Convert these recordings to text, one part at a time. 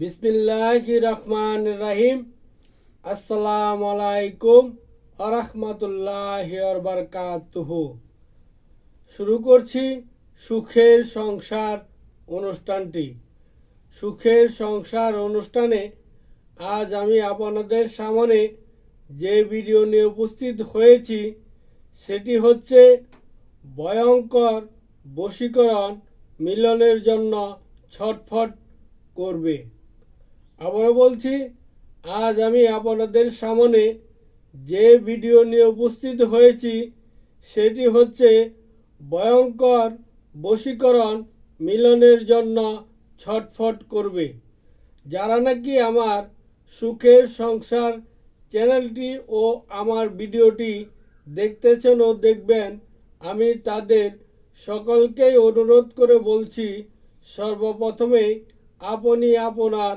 বিসমিল্লাহ রহমান রাহিম। আসসালামু আলাইকুম আরহামতুল্লাহ বারকাতুহু। শুরু করছি সুখের সংসার অনুষ্ঠানটি। সুখের সংসার অনুষ্ঠানে আজ আমি আপনাদের সামনে যে ভিডিও নিয়ে উপস্থিত হয়েছি, সেটি হচ্ছে ভয়ঙ্কর বশীকরণ মিলনের জন্য ছটফট করবে। আবারও বলছি, আজ আমি আপনাদের সামনে যে ভিডিও নিয়ে উপস্থিত হয়েছি, সেটি হচ্ছে ভয়ঙ্কর বশীকরণ মিলনের জন্য ছটফট করবে। যারা নাকি আমার সুখের সংসার চ্যানেলটি ও আমার ভিডিওটি দেখতেছেন ও দেখবেন, আমি তাদের সকলকেই অনুরোধ করে বলছি, সর্বপ্রথমে আপনি আপনার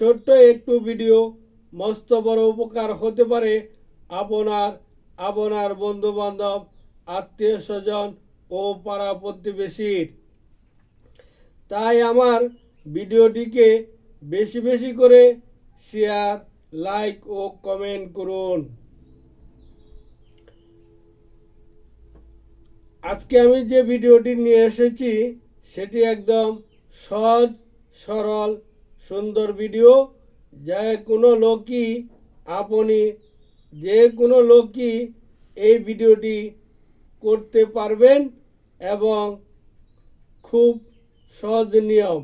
ছোট্ট একটু ভিডিও, মস্ত বড় উপকার হতে পারে আপনার আপনার বন্ধু বান্ধব আত্মীয় স্বজন ও পাড়া প্রতিবেশীর। তাই আমার ভিডিওটিকে বেশি বেশি করে শেয়ার লাইক ও কমেন্ট করুন। আজকে আমি যে ভিডিওটি নিয়ে এসেছি, সেটি একদম সহজ, সরল সুন্দর ভিডিও, যে কোনো লোকই আপনি, যে কোনো লোকই এই ভিডিওটি করতে পারবেন এবং খুব সহজ নিয়ম।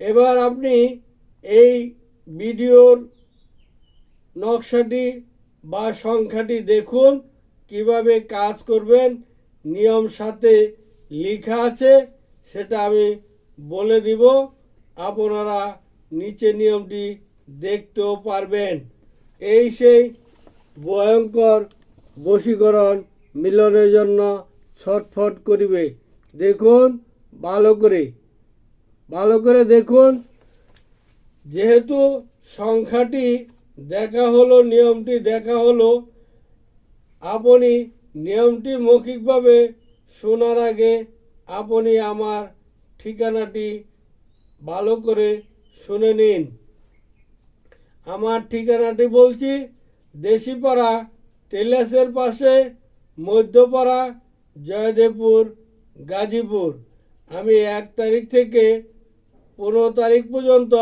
এবার আপনি এই ভিডিওর নকশাটি বা সংখ্যাটি দেখুন, কীভাবে কাজ করবেন, নিয়ম সাথে লেখা আছে, সেটা আমি বলে দিব, আপনারা নিচে নিয়মটি দেখতেও পারবেন। এই সেই ভয়ঙ্কর বশীকরণ মিলনের জন্য ছটফট করিবে। দেখুন, ভালো করে ভালো করে দেখুন। যেহেতু সংখ্যাটি দেখা হলো, নিয়মটি দেখা হলো, আপনি নিয়মটি মৌখিকভাবে শোনার আগে আপনি আমার ঠিকানাটি ভালো করে শুনে নিন। আমার ঠিকানাটি বলছি দেশিপাড়া টেলাসের পাশে মধ্যপাড়া জয়দেবপুর, গাজীপুর। আমি এক তারিখ থেকে পনেরো তারিখ পর্যন্ত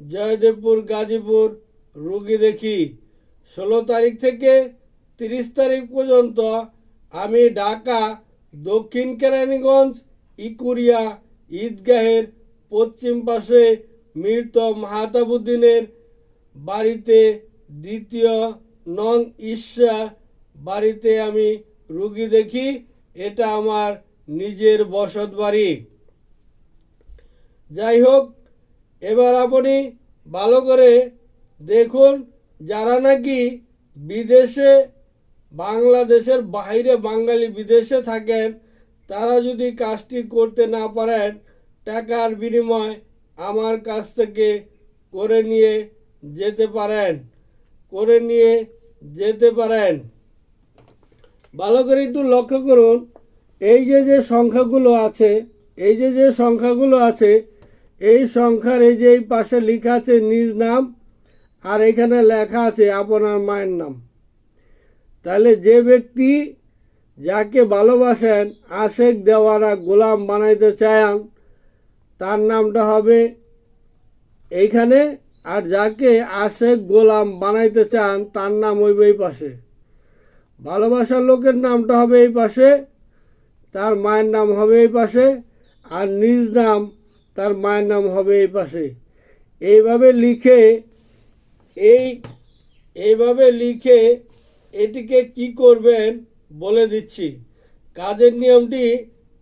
জয়দেবপুর, গাজীপুর রুগী দেখি। ষোলো তারিখ থেকে তিরিশ তারিখ পর্যন্ত আমি ঢাকা, দক্ষিণ কেরানীগঞ্জ, ইকুরিয়া ঈদগাহের পশ্চিম পাশে মৃত মাহাতাবুদ্দিনের বাড়িতে দ্বিতীয় নং ঈর্ষা বাড়িতে আমি রুগী দেখি। এটা আমার নিজের বসত বাড়ি। যাই হোক, এবার আপনি ভালো করে দেখুন, যারা নাকি বিদেশে, বাংলাদেশের বাইরে বাঙালি বিদেশে থাকেন তারা যদি কাজটি করতে না পারেন, টাকার বিনিময় আমার কাছ থেকে করে নিয়ে যেতে পারেন, করে নিয়ে যেতে পারেন। ভালো করে একটু লক্ষ্য করুন, এই যে যে সংখ্যাগুলো আছে, এই যে যে সংখ্যাগুলো আছে, এই সংখ্যার এই যে, এই পাশে লেখা আছে নিজ নাম, আর এখানে লেখা আছে আপনার মায়ের নাম। তাহলে যে ব্যক্তি যাকে ভালোবাসেন আশেক দেওয়ারা গোলাম বানাইতে চান, তার নামটা হবে এইখানে, আর যাকে আশেক গোলাম বানাইতে চান, তার নাম হইবে এই পাশে। ভালোবাসার লোকের নামটা হবে এই পাশে, তার মায়ের নাম হবে এই পাশে, আর নিজ নাম তার মায়ের নাম হবে এই পাশে। এইভাবে লিখে, এই, এইভাবে লিখে এটিকে কি করবেন? বলে দিচ্ছি। কাজের নিয়মটি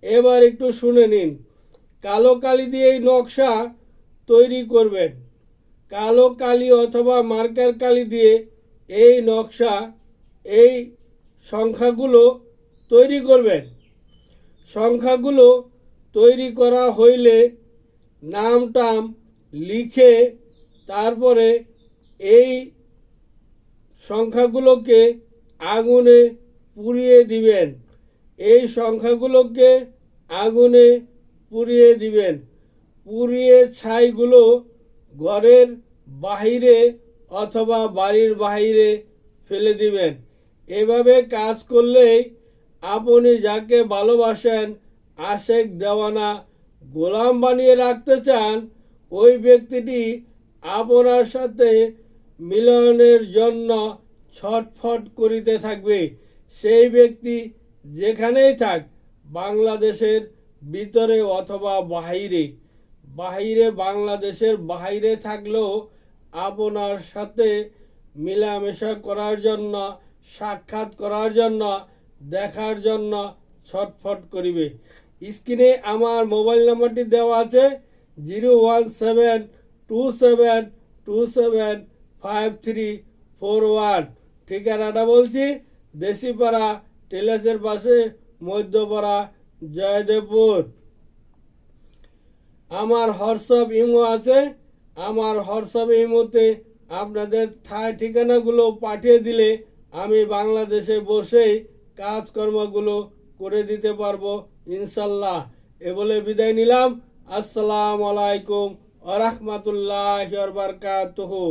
এবার একটু শুনে নিন। কালো কালি দিয়ে এই নকশা তৈরি করবেন। কালো কালি অথবা মার্কার কালি দিয়ে এই নকশা, এই সংখ্যাগুলো তৈরি করবেন। সংখ্যাগুলো তৈরি করা হইলে নাম টাম লিখে তারপরে এই সংখ্যাগুলোকে আগুনে পুড়িয়ে দিবেন। এই সংখ্যাগুলোকে আগুনে পুড়িয়ে দিবেন। পুড়িয়ে ছাইগুলো ঘরের বাহিরে অথবা বাড়ির বাহিরে ফেলে দিবেন। এভাবে কাজ করলেই আপনি যাকে ভালোবাসেন, আশেক দেওয়ানা গোলাম বানিয়ে রাখতে চান, ওই ব্যক্তিটি আপনার সাথে মিলনের জন্য ছটফট করিতে থাকবে। সেই ব্যক্তি যেখানেই থাক, বাংলাদেশের ভিতরে অথবা বাহিরে বাহিরে বাংলাদেশের বাহিরে থাকলেও আপনার সাথে মেলামেশা করার জন্য, সাক্ষাৎ করার জন্য, দেখার জন্য ছটফট করিবে। স্ক্রিনে আমার মোবাইল নাম্বারটি দেওয়া আছে, zero one seven two seven two seven five three four one. ঠিকানাটা বলছি দেশিপাড়া টেলাসের পাশে মধ্যপাড়া জয়দেবপুর। আমার হোয়াটসঅ্যাপ ইমো আছে, আমার হোয়াটসঅ্যাপ ইমোতে আপনাদের ঠায় ঠিকানাগুলো পাঠিয়ে দিলে আমি বাংলাদেশে বসেই কাজকর্মগুলো করে দিতে পারব, ইনশাল্লাহ। এ বলে বিদায় নিলাম। আসসালামু আলাইকুম আ রহমতুল্লাহ বারকাতুহু।